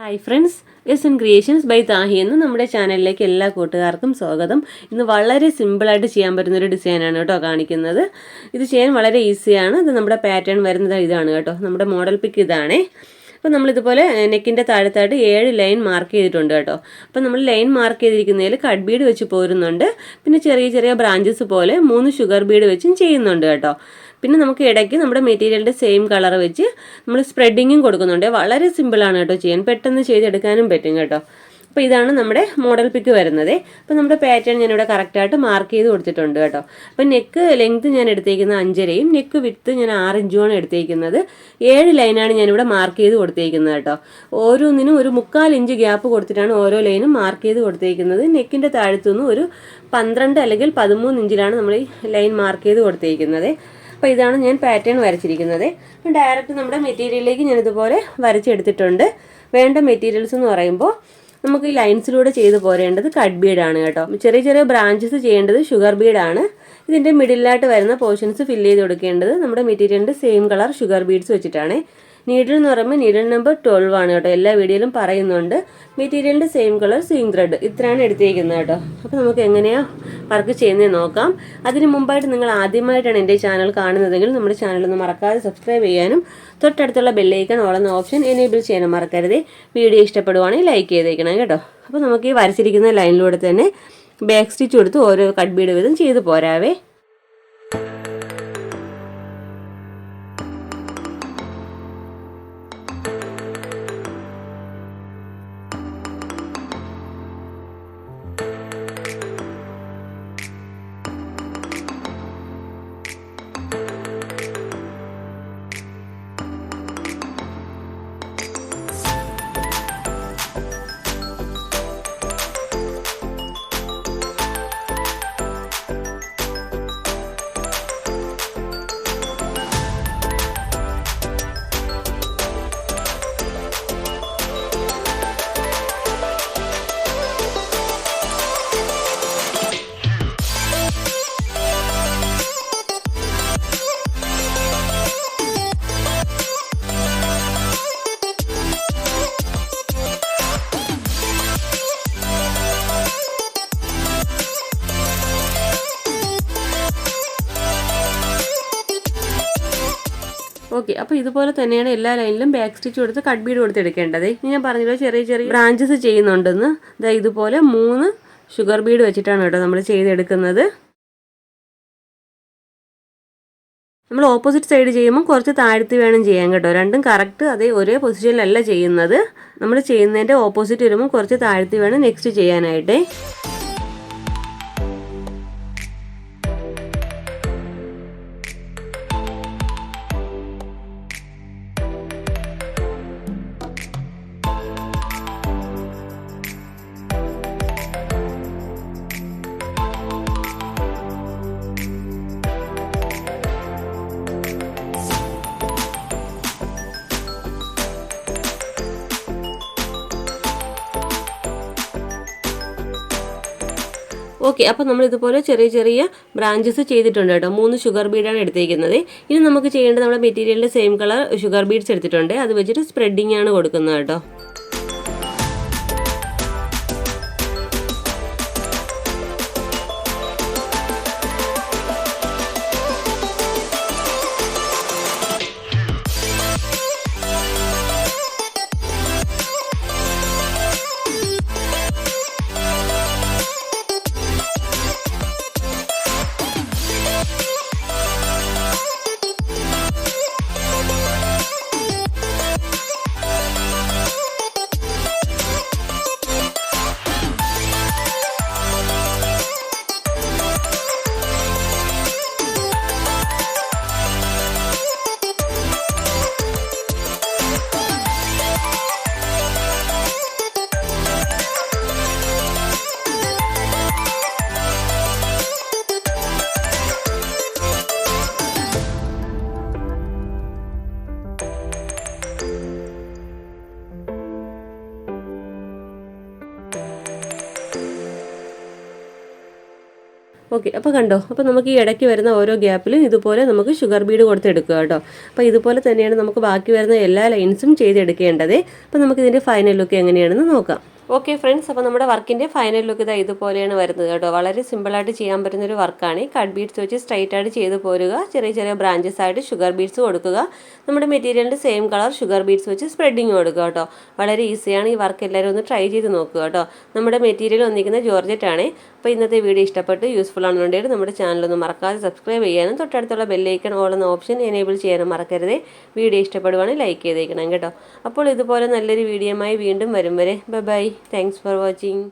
Hi friends S N creations by Thahi എന്ന് നമ്മുടെ ചാനലിലേക്ക് എല്ലാ കൂട്ടുകാർക്കും സ്വാഗതം. ഇന്ന് വളരെ സിമ്പിളായിട്ട് ചെയ്യാൻ പറ്റുന്നൊരു ഡിസൈനാണ് കേട്ടോ കാണിക്കുന്നത്. ഇത് ചെയ്യാൻ വളരെ ഈസിയാണ് ഇത് നമ്മുടെ പാറ്റേൺ വരുന്നത് ഇതാണ് കേട്ടോ. നമ്മുടെ മോഡൽ പിക്ക് ഇതാണേ. അപ്പോൾ നമ്മളിതുപോലെ നെക്കിന്റെ താഴത്തായിട്ട് ഏഴ് ലൈൻ മാർക്ക് ചെയ്തിട്ടുണ്ട് കേട്ടോ. അപ്പോൾ നമ്മൾ ലൈൻ മാർക്ക് ചെയ്തിരിക്കുന്നതിൽ കട്ട് ബീഡ് വെച്ച് പോരുന്നുണ്ട്. പിന്നെ ചെറിയ ചെറിയ ബ്രാഞ്ചസ് പോലെ മൂന്ന് ഷുഗർ ബീഡ് വെച്ചും ചെയ്യുന്നുണ്ട് കേട്ടോ. പിന്നെ നമുക്ക് ഇടയ്ക്ക് നമ്മുടെ മെറ്റീരിയലിന്റെ സെയിം കളർ വെച്ച് നമ്മൾ സ്പ്രെഡിങ്ങും കൊടുക്കുന്നുണ്ട്. വളരെ സിമ്പിളാണ് കേട്ടോ ചെയ്യാൻ. പെട്ടെന്ന് ചെയ്തെടുക്കാനും പറ്റും കേട്ടോ. അപ്പോൾ ഇതാണ് നമ്മുടെ മോഡൽ പിക്ക് വരുന്നത്. അപ്പോൾ നമ്മുടെ പാറ്റേൺ ഞാനിവിടെ കറക്റ്റായിട്ട് മാർക്ക് ചെയ്ത് കൊടുത്തിട്ടുണ്ട് കേട്ടോ. അപ്പോൾ നെക്ക് ലെങ്ത് ഞാൻ എടുത്തേക്കുന്ന അഞ്ചരയും നെക്ക് വിത്ത് ഞാൻ ആറ് എടുത്തേക്കുന്നത്. ഏഴ് ലൈനാണ് ഞാനിവിടെ മാർക്ക് ചെയ്ത് കൊടുത്തേക്കുന്നത് കേട്ടോ. ഓരോന്നിനും ഒരു മുക്കാൽ ഇഞ്ച് ഗ്യാപ്പ് കൊടുത്തിട്ടാണ് ഓരോ ലൈനും മാർക്ക് ചെയ്ത് കൊടുത്തേക്കുന്നത്. നെക്കിന്റെ താഴത്തുനിന്ന് ഒരു പന്ത്രണ്ട് അല്ലെങ്കിൽ പതിമൂന്ന് ഇഞ്ചിലാണ് നമ്മൾ ഈ ലൈൻ മാർക്ക് ചെയ്ത് കൊടുത്തേക്കുന്നത്. അപ്പോൾ ഇതാണ് ഞാൻ പാറ്റേൺ വരച്ചിരിക്കുന്നത്. ഡയറക്റ്റ് നമ്മുടെ മെറ്റീരിയലിലേക്ക് ഞാൻ ഇതുപോലെ വരച്ചെടുത്തിട്ടുണ്ട്. വേണ്ട മെറ്റീരിയൽസ് എന്ന് പറയുമ്പോൾ നമുക്ക് ഈ ലൈൻസിലൂടെ ചെയ്ത് പോരേണ്ടത് കട്ട് ബീഡാണ് കേട്ടോ. ചെറിയ ചെറിയ ബ്രാഞ്ചസ് ചെയ്യേണ്ടത് ഷുഗർ ബീഡാണ് ഇതിന്റെ മിഡിലായിട്ട് വരുന്ന പോർഷൻസ് ഫില്ല് ചെയ്ത് കൊടുക്കേണ്ടത് നമ്മുടെ മെറ്റീരിയലിന്റെ സെയിം കളർ ഷുഗർ ബീഡ്സ് വെച്ചിട്ടാണ്. നീഡിൽ എന്ന് പറയുമ്പോൾ നീഡിൽ നമ്പർ ട്വൽവ് ആണ് കേട്ടോ. എല്ലാ വീഡിയോയിലും പറയുന്നുണ്ട്. മെറ്റീരിയലിന്റെ സെയിം കളർ സ്വിങ് ത്രെഡ് ഇത്രയാണ് എടുത്തിരിക്കുന്നത് കേട്ടോ. അപ്പോൾ നമുക്ക് എങ്ങനെയാണ് വർക്ക് ചെയ്യുന്നത് നോക്കാം. അതിന് മുമ്പായിട്ട് നിങ്ങൾ ആദ്യമായിട്ടാണ് എന്റെ ചാനൽ കാണുന്നതെങ്കിൽ നമ്മുടെ ചാനലൊന്ന് മറക്കാതെ സബ്സ്ക്രൈബ് ചെയ്യാനും തൊട്ടടുത്തുള്ള ബെല്ലൈക്കൺ ഓളുന്ന ഓപ്ഷൻ എനേബിൾ ചെയ്യാനും മറക്കരുത്. വീഡിയോ ഇഷ്ടപ്പെടുവാണെങ്കിൽ ലൈക്ക് ചെയ്തേക്കണം കേട്ടോ. അപ്പോൾ നമുക്ക് ഈ വരച്ചിരിക്കുന്ന ലൈനിലൂടെ തന്നെ ബാക്ക് സ്റ്റിച്ച് കൊടുത്ത് ഓരോ കട്ട് ബീഡ് വീതം ചെയ്ത് പോരാവേ. ഓക്കെ അപ്പോൾ ഇതുപോലെ തന്നെയാണ് എല്ലാ ലൈനിലും ബാക്ക് സ്റ്റിച്ച് കൊടുത്ത് കട്ട് ബീഡ് കൊടുത്ത് എടുക്കേണ്ടത്. ഞാൻ പറഞ്ഞല്ലോ ചെറിയ ചെറിയ ബ്രാഞ്ചസ് ചെയ്യുന്നുണ്ടെന്ന്. ദാ ഇതുപോലെ മൂന്ന് ഷുഗർ ബീഡ് വെച്ചിട്ടാണ് കേട്ടോ നമ്മൾ ചെയ്തെടുക്കുന്നത്. നമ്മൾ ഓപ്പോസിറ്റ് സൈഡ് ചെയ്യുമ്പോൾ കുറച്ച് താഴ്ത്തി വേണം ചെയ്യാൻ കേട്ടോ. രണ്ടും കറക്റ്റ് അതേ ഒരേ പൊസിഷനിലല്ല ചെയ്യുന്നത്. നമ്മൾ ചെയ്യുന്നതിന്റെ ഓപ്പോസിറ്റ് വരുമ്പോൾ കുറച്ച് താഴ്ത്തി വേണം നെക്സ്റ്റ് ചെയ്യാനായിട്ടേ. ഓക്കെ അപ്പോൾ നമ്മൾ ഇതുപോലെ ചെറിയ ചെറിയ ബ്രാഞ്ചസ് ചെയ്തിട്ടുണ്ട് കേട്ടോ. മൂന്ന് ഷുഗർ ബീഡാണ് എടുത്തേക്കുന്നത്. ഇനി നമുക്ക് ചെയ്യേണ്ടത് നമ്മുടെ മെറ്റീരിയലിന്റെ സെയിം കളർ ഷുഗർ ബീഡ്സ് എടുത്തിട്ടുണ്ട്. അത് വെച്ചിട്ട് സ്പ്രെഡിങ് ആണ് കൊടുക്കുന്നത് കേട്ടോ. ഓക്കെ അപ്പോൾ കണ്ടോ അപ്പോൾ നമുക്ക് ഈ ഇടയ്ക്ക് വരുന്ന ഓരോ ഗ്യാപ്പിലും ഇതുപോലെ നമുക്ക് ഷുഗർ ബീഡ് കൊടുത്തെടുക്കുക കേട്ടോ. അപ്പോൾ ഇതുപോലെ തന്നെയാണ് നമുക്ക് ബാക്കി വരുന്ന എല്ലാ ലൈൻസും ചെയ്തെടുക്കേണ്ടത്. അപ്പോൾ നമുക്ക് ഇതിന്റെ ഫൈനൽ ലുക്ക് എങ്ങനെയാണെന്ന് നോക്കാം. ഓക്കെ ഫ്രണ്ട്സ് അപ്പോൾ നമ്മുടെ വർക്കിന്റെ ഫൈനൽ ലുക്ക് ഇതാ ഇതുപോലെയാണ് വരുന്നത് കേട്ടോ. വളരെ സിമ്പിളായിട്ട് ചെയ്യാൻ പറ്റുന്ന ഒരു വർക്കാണ് കട്ട് ബീഡ്സ് വെച്ച് സ്ട്രൈറ്റ് ആയിട്ട് ചെയ്ത് പോരുക ചെറിയ ചെറിയ ബ്രാഞ്ചസ് ആയിട്ട് ഷുഗർ ബീഡ്സ് കൊടുക്കുക. നമ്മുടെ മെറ്റീരിയലിന്റെ സെയിം കളർ ഷുഗർ ബീഡ്സ് വെച്ച് സ്പ്രെഡിങ് കൊടുക്കുക കേട്ടോ. വളരെ ഈസിയാണ് ഈ വർക്ക് എല്ലാവരും ഒന്ന് ട്രൈ ചെയ്ത് നോക്കുക കേട്ടോ. നമ്മുടെ മെറ്റീരിയൽ വന്നിരിക്കുന്ന ജോർജറ്റ് ആണ്. അപ്പോൾ ഇന്നത്തെ വീഡിയോ ഇഷ്ടപ്പെട്ട് യൂസ്ഫുൾ ആണെന്നുണ്ടെങ്കിൽ നമ്മുടെ ചാനലൊന്ന് മറക്കാതെ സബ്സ്ക്രൈബ് ചെയ്യാനും തൊട്ടടുത്തുള്ള ബെല്ലൈക്കൺ ഓൾ എന്ന ഓപ്ഷൻ എനേബിൾ ചെയ്യാനും മറക്കരുത്. വീഡിയോ ഇഷ്ടപ്പെടുവാണെങ്കിൽ ലൈക്ക് ചെയ്തേക്കണം കേട്ടോ. അപ്പോൾ ഇതുപോലെ നല്ലൊരു വീഡിയോയുമായി വീണ്ടും വരും വരെ. Bye bye thanks for watching